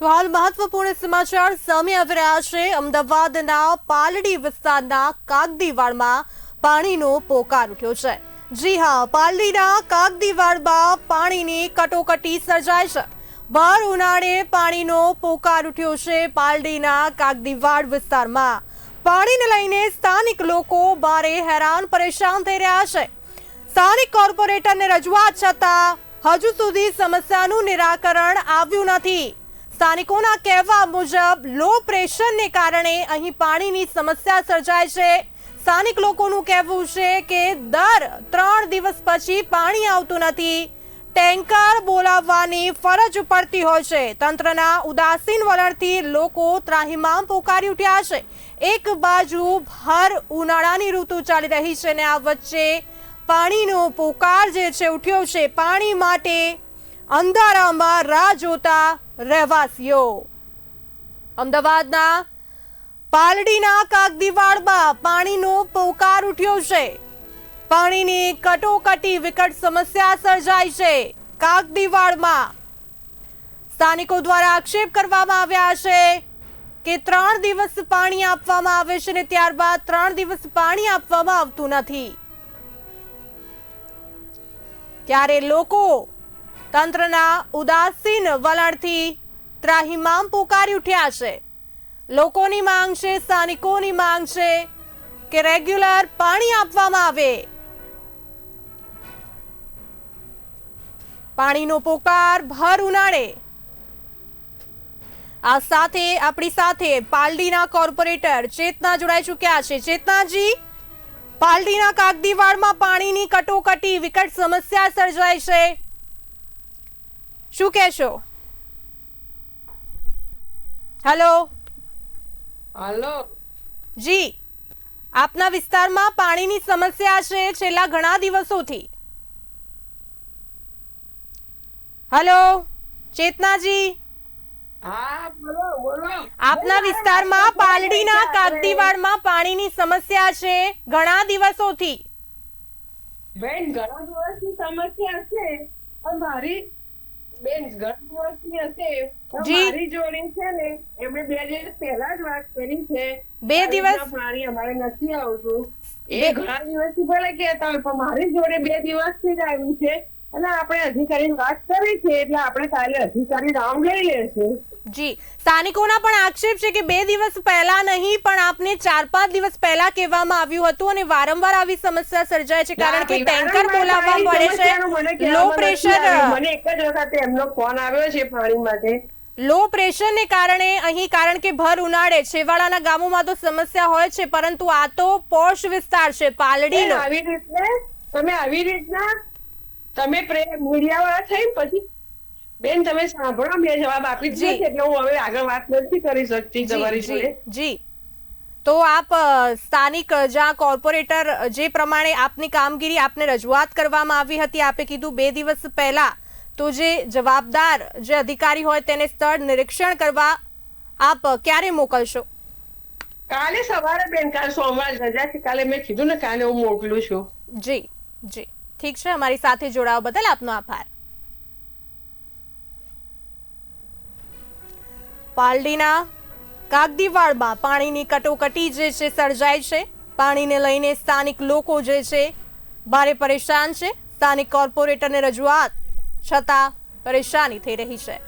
તો હાલ મહત્વપૂર્ણ સમાચાર સામે આવી રહ્યા છે. અમદાવાદના પાલડી વિસ્તારના કાગદીવાડમાં પાણીનો પોકાર ઉઠ્યો છે. જી હા, પાલડીના કાગદીવાડમાં પાણીની કટોકટી સર્જાય છે. ભર ઉનાળે પાણીનો પોકાર ઉઠ્યો છે પાલડીના કાગદીવાડ વિસ્તારમાં. પાણીને લઈને સ્થાનિક લોકો ભારે હેરાન પરેશાન થઈ રહ્યા છે. સ્થાનિક કોર્પોરેટરને રજૂઆત છતાં હજુ સુધી સમસ્યાનું નિરાકરણ આવ્યું નથી. સ્થાનિકોના કહેવા મુજબ લો પ્રેશરને કારણે અહીં પાણીની સમસ્યા સર્જાય છે. સ્થાનિક લોકોનું કહેવું છે કે દર ત્રણ દિવસ પછી પાણી આવતું નથી. ટેન્કર બોલાવવાની ફરજ પડતી હોય છે. તંત્રના ઉદાસીન વલણથી લોકો ત્રાહિમામ પોકારી ઉઠ્યા છે. એક બાજુ ભર ઉનાળાની ઋતુ ચાલી રહી છે ને આ વચ્ચે પાણીનો પોકાર જે છે, ઉઠ્યો છે. પાણી માટે અંધારામાં રાહ જોતા રહેવાસીઓ. અમદાવાદના પાલડીના કાગદીવાડમાં પાણીનો પોકાર ઉઠ્યો છે. પાણીની કટોકટી વિકટ સમસ્યા સર્જાઈ છે કાગદીવાડમાં. સ્થાનિકો દ્વારા આક્ષેપ કરવામાં આવ્યા છે કે ત્રણ દિવસ પાણી આપવામાં આવે છે ને ત્યારબાદ ત્રણ દિવસ પાણી આપવામાં આવતું નથી. ત્યારે લોકો તંત્રના ઉદાસીન વલણથી ત્રાહિમામ પોકારી ઉઠ્યા છે. લોકોની માંગ છે, સ્થાનિકોની માંગ છે કે રેગ્યુલર પાણી આપવામાં આવે. પાણીનો પોકાર ભર ઉનાળે. આ સાથે, આપણી સાથે પાલડીના કોર્પોરેટર ચેતના જોડાઈ ચૂક્યા છે. ચેતનાજી, પાલડીના કાગદીવાડમાં પાણીની કટોકટી વિકટ સમસ્યા સર્જાય છે. શું કહેશો? હેલો? હેલો? જી. આપના વિસ્તારમાં પાણીની સમસ્યા છે છેલ્લા ઘણા દિવસોથી. હેલો? ચેતનાજી? આપના વિસ્તારમાં પાલડીના કાગદીવાડમાં પાણીની સમસ્યા છે ઘણા દિવસોથી. બેન ઘણા દિવસની સમસ્યા છે. મારી બેન ઘણા દિવસની હશે. મારી જોડે છે ને એમણે બે દિવસ પહેલા જ વાત કરી છે. બે દિવસ? પાણી અમારે નથી આવતું. એ ઘણા ઘણા દિવસથી ભલે કહેતા હોય પણ મારી જોડે બે દિવસથી જ આવ્યું છે. અને આપણે અધિકારીની વાત કરી છે એટલે આપણે કાલે અધિકારી રાઉન્ડ લઈ લેશું જી. સ્થાનિકોના પણ આક્ષેપ છે કે બે દિવસ પહેલા નહીં પણ આપને ચાર પાંચ દિવસ પહેલા કહેવામાં આવ્યું હતું અને વારંવાર આવી સમસ્યા સર્જાય છે કારણ કે ટેન્કર બોલાવવા પડે છે. લો પ્રેશર મને એક જ વખત એમનો ફોન આવ્યો છે પાણી માટે. લો પ્રેશરને કારણે અહીં કારણ કે ભર ઉનાળે છેવાડાના ગામોમાં તો સમસ્યા હોય છે પરંતુ આ તો પોશ વિસ્તાર છે પાલડી પાલડીનો. આવી રીતે તમે આવી રીતના તમે મીડિયા વાળા થઈ પછી બેન તમે સાંભળો મેં જવાબ આપી દીધો એટલે હું હવે આગળ વાત નથી કરી શકતી તમારી જોડે. જી. જી તો આપ સ્થાનિક જ્યાં કોર્પોરેટર જે પ્રમાણે આપની કામગીરી આપને રજૂઆત કરવામાં આવી હતી આપે કીધું બે દિવસ પહેલા તો જે જવાબદાર જે અધિકારી હોય તેને સ્થળ નિરીક્ષણ કરવા આપ ક્યારે મોકલશો? કાલે સવારે બેન કાલે સોમવાર રજા છે કાલે મેં કીધું ને કાલે હું મોકલું છું. જી જી. ઠીક છે? અમારી સાથે જોડાવા બદલ આપનો આભાર. પાલડીના કાગદીવાડમાં પાણીની કટોકટી જે છે સર્જાય છે. પાણીને લઈને સ્થાનિક લોકો જે છે ભારે પરેશાન છે. સ્થાનિક કોર્પોરેટરને રજૂઆત, છતાં પરેશાની થઈ રહી છે.